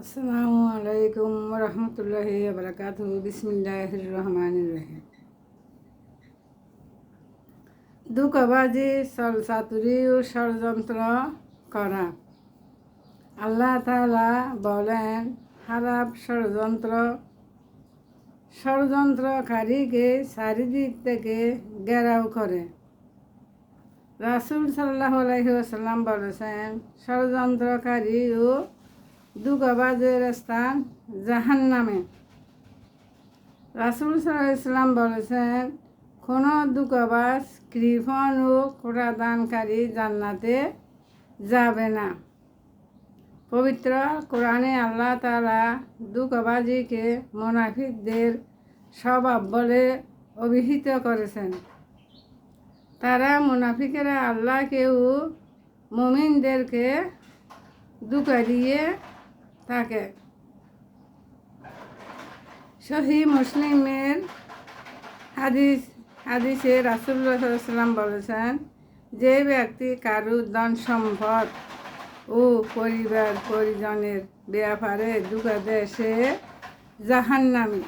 আসসালামু আলাইকুম রহমতুল্লাহ বরকাত বিসমিল্লাহ রহমান রহিম দুঃখবাজি সলসাতুরি ও ষড়যন্ত্র করা। আল্লাহ তাআলা বলেন খারাপ ষড়যন্ত্র। ষড়যন্ত্রকারীকে চারিদিক থেকে ঘেরাও করে। রাসুল সাল্লাহ আলহিহাসাল্লাম বলেছেন, ষড়যন্ত্রকারী ও দুঃখবাজের স্থান জাহান নামে রাসুল সাল্লাম বলেছেন, কোনো দুঃখবাজ কৃপণ ও কোরআদানকারী জান্নাতে যাবে না। পবিত্র কোরআনে আল্লাহ তালা দুঃখবাজিকে মোনাফিকদের স্বভাব বলে অভিহিত করেছেন। তারা মুনাফিকেরা আল্লাহকেও মুমিনদেরকে দুঃখ দিয়ে থাকে। সহি মুসলিমের হাদিস, হাদিসে রাসুল্লাহাম বলেছেন, যে ব্যক্তি কারু ধন সম্পদ ও পরিবার পরিজনের ব্যাপারে দুঃখ দেশে জাহান্নামী।